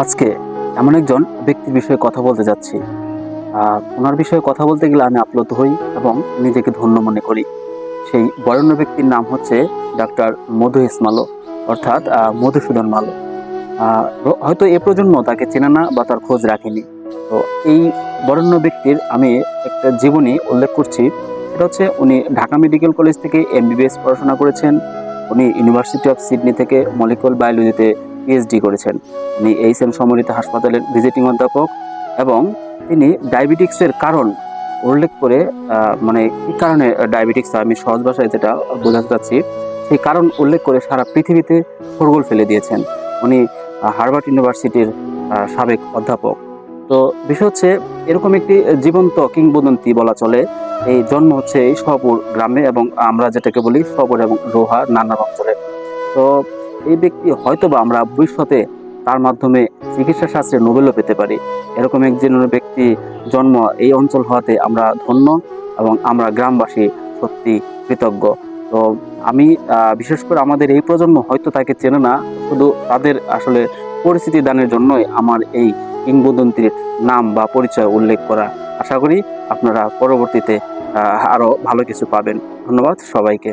আজকে এমন একজন ব্যক্তির বিষয়ে কথা বলতে যাচ্ছি। ওনার বিষয়ে কথা বলতে গেলে আমি আপ্লুত হই এবং নিজেকে ধন্য মনে করি। সেই বরেণ্য ব্যক্তির নাম হচ্ছে ডাক্তার মধু ইসমালো অর্থাৎ মধুসূদন মালো। হয়তো এ প্রজন্ম তাকে চেনে না বা তার খোঁজ রাখেনি। তো এই বরেণ্য ব্যক্তির আমি একটা জীবনী উল্লেখ করছি। সেটা হচ্ছে উনি ঢাকা মেডিকেল কলেজ থেকে এমবিবিএস পড়াশোনা করেছেন। উনি ইউনিভার্সিটি অফ সিডনি থেকে মলিকুলার বায়োলজিতে পিএইচডি করেছেন। উনি এইচ এম সমরিত হাসপাতালের ভিজিটিং অধ্যাপক এবং তিনি ডায়াবেটিক্সের কারণ উল্লেখ করে মানে কি কারণে ডায়াবেটিক্স আমি সহজ ভাষায় যেটা বোঝাতে চাচ্ছি, সেই কারণ উল্লেখ করে সারা পৃথিবীতে শোরগোল ফেলে দিয়েছেন। উনি হার্ভার্ড ইউনিভার্সিটির সাবেক অধ্যাপক। তো বিষয় হচ্ছে, এরকম একটি জীবন্ত কিংবদন্তি বলা চলে। এই জন্ম হচ্ছে এই সপুর গ্রামে এবং আমরা যেটাকে বলি সপুর এবং রোহা নানা অঞ্চলে। তো এই ব্যক্তি হয়তোবা আমরা ভবিষ্যতে তার মাধ্যমে চিকিৎসা শাস্ত্রে নোবেলও পেতে পারি। এরকম একজন ব্যক্তি জন্ম এই অঞ্চল হওয়াতে আমরা ধন্য এবং আমরা গ্রামবাসী সত্যি কৃতজ্ঞ। তো আমি বিশেষ করে আমাদের এই প্রজন্ম হয়তো তাকে চেনে না, শুধু তাদের আসলে পরিস্থিতি দানের জন্যই আমার এই কিংবদন্তির নাম বা পরিচয় উল্লেখ করা। আশা করি আপনারা পরবর্তীতে আরও ভালো কিছু পাবেন। ধন্যবাদ সবাইকে।